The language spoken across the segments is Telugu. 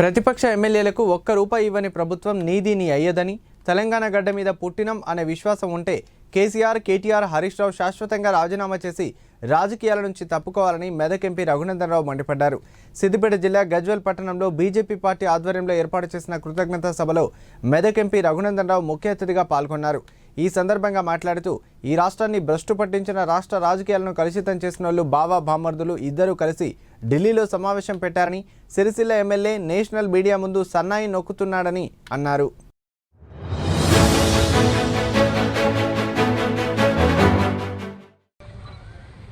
ప్రతిపక్ష ఎమ్మెల్యేలకు ఒక్క రూపాయి ఇవ్వని ప్రభుత్వం నీదిని అయ్యదని తెలంగాణ గడ్డ మీద పుట్టినం అనే విశ్వాసం ఉంటే కేసీఆర్ కేటీఆర్ హరీష్ రావు శాశ్వతంగా రాజీనామా చేసి రాజకీయాల నుంచి తప్పుకోవాలని మెదక్ ఎంపీ రఘునందనరావు మండిపడ్డారు. సిద్దిపేట జిల్లా గజ్వెల్ పట్టణంలో బీజేపీ పార్టీ ఆధ్వర్యంలో ఏర్పాటు చేసిన కృతజ్ఞతా సభలో మెదక్ ఎంపీ రఘునందనరావు ముఖ్య అతిథిగా పాల్గొన్నారు. ఈ సందర్భంగా మాట్లాడుతూ ఈ రాష్ట్రాన్ని భ్రష్టు పట్టించిన రాష్ట్ర రాజకీయాలను కలుషితం చేసిన వాళ్ళు బావా భామర్దులు ఇద్దరూ కలిసి ఢిల్లీలో సమావేశం పెట్టారని సిరిసిల్ల ఎమ్మెల్యే నేషనల్ మీడియా ముందు సన్నాయి నొక్కుతున్నాడని అన్నారు.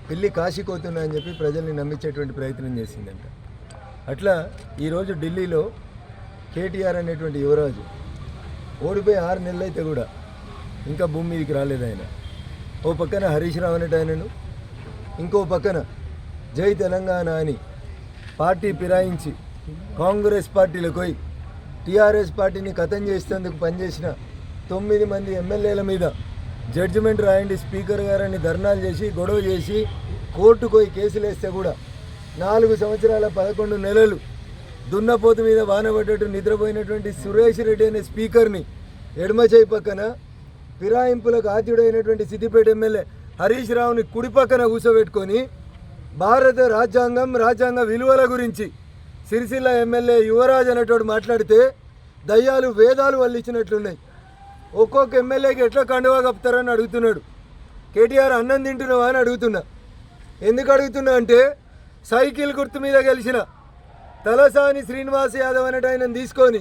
పెళ్ళి కాశీకోతున్నా అని చెప్పి ప్రజల్ని నమ్మించేటువంటి ప్రయత్నం చేసిందంట. అట్లా ఈరోజు ఢిల్లీలో కేటీఆర్ అనేటువంటి యువరాజు ఓడిపోయి ఆరు నెలలు అయితే కూడా ఇంకా భూమి మీదకి రాలేదు ఆయన. ఓ పక్కన హరీష్ రావు అనేట ఆయనను ఇంకో పక్కన జై తెలంగాణ అని పార్టీ ఫిరాయించి కాంగ్రెస్ పార్టీలకు పోయి టీఆర్ఎస్ పార్టీని కథం చేసేందుకు పనిచేసిన తొమ్మిది మంది ఎమ్మెల్యేల మీద జడ్జిమెంట్ రాయండి స్పీకర్ గారని ధర్నాలు చేసి గొడవ చేసి కోర్టుకు పోయి కేసులు వేస్తే కూడా నాలుగు సంవత్సరాల పదకొండు నెలలు దున్నపోతు మీద వానబడ్డట్టు నిద్రపోయినటువంటి సురేష్ రెడ్డి అనే స్పీకర్ని ఎడమ చేయి పక్కన ఫిరాయింపులకు ఆద్యుడైనటువంటి సిద్దిపేట ఎమ్మెల్యే హరీష్ రావుని కుడి పక్కన కూర్చోబెట్టుకొని భారత రాజ్యాంగం రాజ్యాంగ విలువల గురించి సిరిసిల్ల ఎమ్మెల్యే యువరాజ్ అనేటోడు మాట్లాడితే దయ్యాలు వేదాలు వల్లించినట్లున్నాయి ఒక్కొక్క ఎమ్మెల్యేకి ఎట్లా కండువా కప్పుతారని అడుగుతున్నాడు. కేటీఆర్ అన్నం తింటున్నావా అని అడుగుతున్నా. ఎందుకు అడుగుతున్నా అంటే సైకిల్ గుర్తు మీద గెలిచిన తలసాని శ్రీనివాస్ యాదవ్ అనేట ఆయన తీసుకొని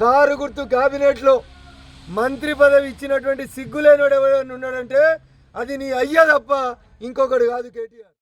కారు గుర్తు క్యాబినెట్లో మంత్రి పదవి ఇచ్చినటువంటి సిగ్గులేనోడు ఎవరైనా ఉన్నాడంటే అది నీ అయ్య తప్ప ఇంకొకడు కాదు కేటీఆర్.